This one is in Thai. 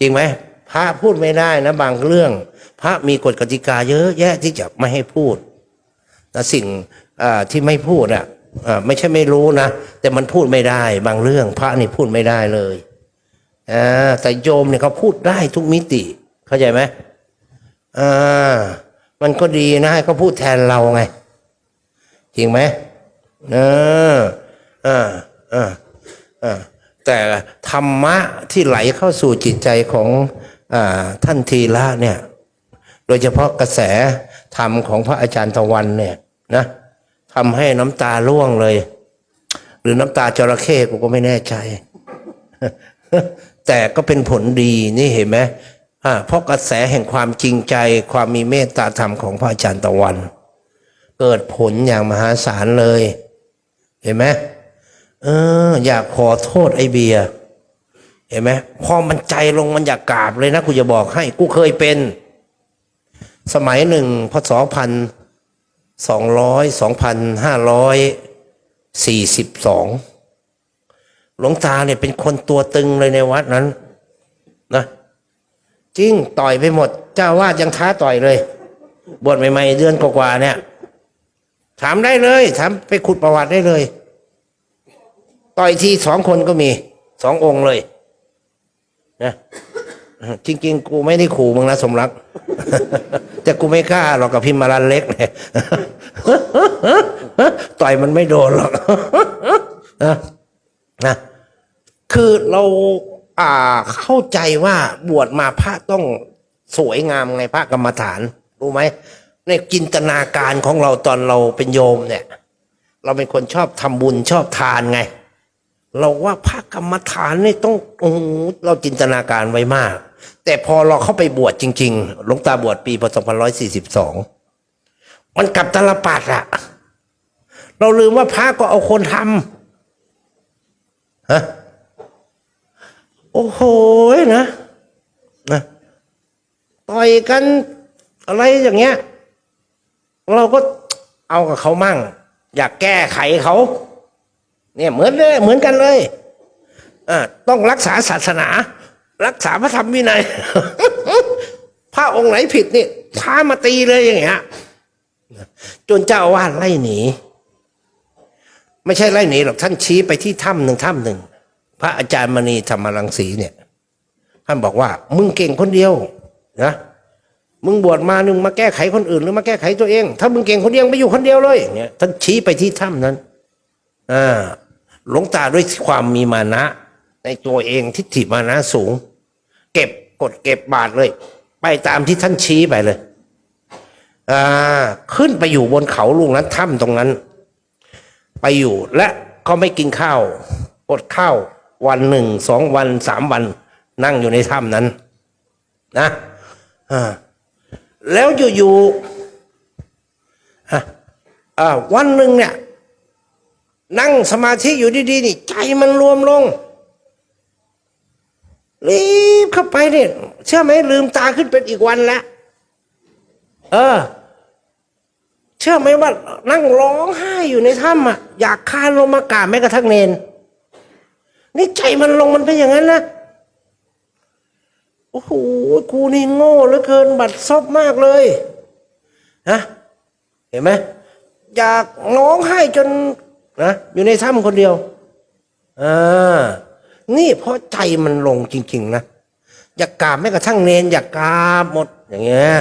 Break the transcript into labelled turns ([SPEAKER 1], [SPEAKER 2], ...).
[SPEAKER 1] จริงไหมพระพูดไม่ได้นะบางเรื่อง พระมีกฎกติกาเยอะแยะที่จะไม่ให้พูดแต่สิ่งที่ไม่พูดอะไม่ใช่ไม่รู้นะ แต่มันพูดไม่ได้บางเรื่อง พระนี่พูดไม่ได้เลยแต่โยมเนี่ยเขาพูดได้ทุกมิติ เข้าใจไหมอ่ามันก็ดีนะให้เขาพูดแทนเราไง จริงไหมเออเออเออเออ แต่ธรรมะที่ไหลเข้าสู่จิตใจของอท่านทีละเนี่ยโดยเฉพาะกระแสธรรมของพระอาจารย์ตะวันเนี่ยนะทำให้น้ำตาร่วงเลย หรือน้ำตาจระเข้กูก็ไม่แน่ใจ แต่ก็เป็นผลดีนี่เห็นไหมเพราะกระแสแห่งความจริงใจ ความมีเมตตาธรรมของพระอาจารย์ตะวัน เกิดผลอย่างมหาศาลเลย เห็นไหม เออ อยากขอโทษไอเบียเห็นไหมพอมันใจลงมันอยากกราบเลยนะกูจะบอกให้ กูเคยเป็น สมัยหนึ่งพศพันสองร้อยสองพันห้าร้อยสี่สิบสองหลวงตาเนี่ยเป็นคนตัวตึงเลยในวัดนั้น นะจริงต่อยไปหมด เจ้าอาวาดยังท้าต่อยเลย บวชใหม่ ๆ เดือนกว่าๆเนี่ย ถามได้เลย ถามไปขุดประวัติได้เลย ต่อยทีสองคนก็มีสององค์เลยนะจริง ๆ กูไม่ได้ขู่มึงนะสมรัก แต่กูไม่กล้าหรอกกับพิมมารันเล็กเนี่ยต่อยมันไม่โดนหรอกนะนะคือเราอ่าเข้าใจว่าบวชมาพระต้องสวยงามไงพระกรรมฐาน รู้ไหมในจินตนาการของเราตอนเราเป็นโยมเนี่ย เราเป็นคนชอบทำบุญชอบทานไง เราว่าพระกรรมฐานนี่ต้องโอ้เราจินตนาการไว้มาก แต่พอเราเข้าไปบวชจริงๆหลวงตาบวชปีพศ2542 มันกลับตลปัดอะเราลืมว่าพระก็เอาคนทำฮะโอ้โหนะนะต่อยกันอะไรอย่างเงี้ย เราก็เอากับเขามั่ง อยากแก้ไขเขา เนี่ยเหมือนเลยเหมือนกันเลยอ่าต้องรักษาศาสนา รักษาพระธรรมวินัยพระองค์ไหนผิดนี่ท้ามาตีเลยอย่างเงี้ยจนเจ้าอาวาสไล่หนี ไม่ใช่ไล่หนีหรอกท่านชี้ไปที่ถ้ำหนึ่งถ้ำหนึ่งพระอาจารย์มณีธรรมรังสีเนี่ย ท่านบอกว่า มึงเก่งคนเดียวนะมึงบวชมาหนึ่งมาแก้ไขคนอื่นหรือมาแก้ไขตัวเอง ถ้ามึงเก่งคนเดียวไปอยู่คนเดียวเลยเนี่ยท่านชี้ไปที่ถ้ำนั้นอ่า หลวงตาด้วยความมีมานะ ในตัวเองทิฏฐิมานะสูง เก็บกดเก็บบาทเลย ไปตามที่ท่านชี้ไปเลยอ่าขึ้นไปอยู่บนเขาลูกนั้นถ้ำตรงนั้น ไปอยู่และก็ไม่กินข้าวอดข้าววันหนึ่งสองวันสามวัน นั่งอยู่ในถ้ำนั้น นะอ่าแล้วอยู่ๆอะอ่าวันหนึ่งเนี่ย นั่งสมาธิอยู่ดีๆนี่ใจมันรวมลงรีบเข้าไปเนี่ยเชื่อไหมลืมตาขึ้นเป็นอีกวันแล้วเออ เชื่อไหมว่า นั่งร้องไห้อยู่ในถ้ำอะอยากคานลงมากราบแม้กระทั่งเนนนี่ใจมันลงมันเป็นอย่างนั้นนะโอ้โหกูนี่โง่เหลือเกินบัดซบมากเลยฮะเห็นไหมอยากร้องไห้จน นะอยู่ในถ้ำคนเดียวอ่านี่เพราะใจมันลงจริง ๆ นะ อยากกราบแม้กระทั่งเนนอยากกราบหมดอย่างเงี้ย